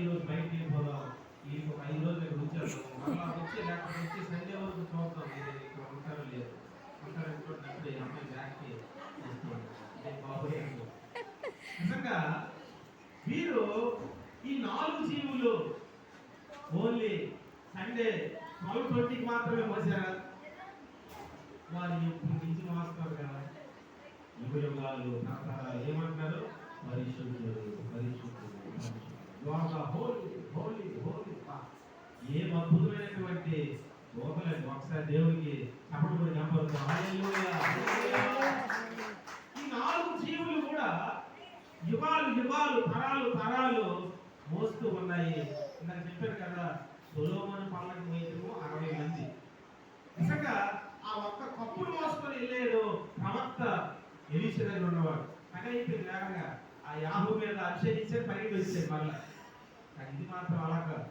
ఈరోజు రోజు పోదాం ఈ ఒక ఐదు రోజులు ఇక్కడ ఉంచేద్దాం మళ్ళా వచ్చి లేకపోతే వచ్చి సండే వరకు చూద్దాం మీరు ఇక్కడ ఉంటారో లేదు. ఉంటారో అనుకుంటున్నప్పుడు ఈ అమ్మాయి బ్యాక్కి చేస్తుంది నిజంగా వీరు ఈ నాలుగు జీవులు ఓన్లీ సండే ట్వెల్వ్ ట్వంటీకి మాత్రమే మోసారా వారు ఎప్పుడు నుంచి మోస్తారు కదా. యుగ యుగాలు ఏమంటారు? పరిశుద్ధులు. పరిశుద్ధుడు. హోలీ హోలీ హోలీ ఏం అద్భుతమైనటువంటి దోతలండి ఒకసారి దేవునికి అప్పుడు కూడా ఈ నాలుగు జీవులు కూడా యుగాలు యుగాలు తరాలు తరాలు మోస్తూ ఉన్నాయి. ఇందాక చెప్పారు కదా సొలోమన్ పల్లకి మోయటము అరవై మంది. నిజంగా ఆ ఒక్క కప్పుడు మోసుకొని వెళ్ళాడు ప్రవక్త ఎలిసిన ఉన్నవాడు. పని అయిపోయింది ఆ యాహు మీద అభిషేకించే పరిగెత్తి వచ్చాడు మళ్ళీ. మాత్రం అలా కాదు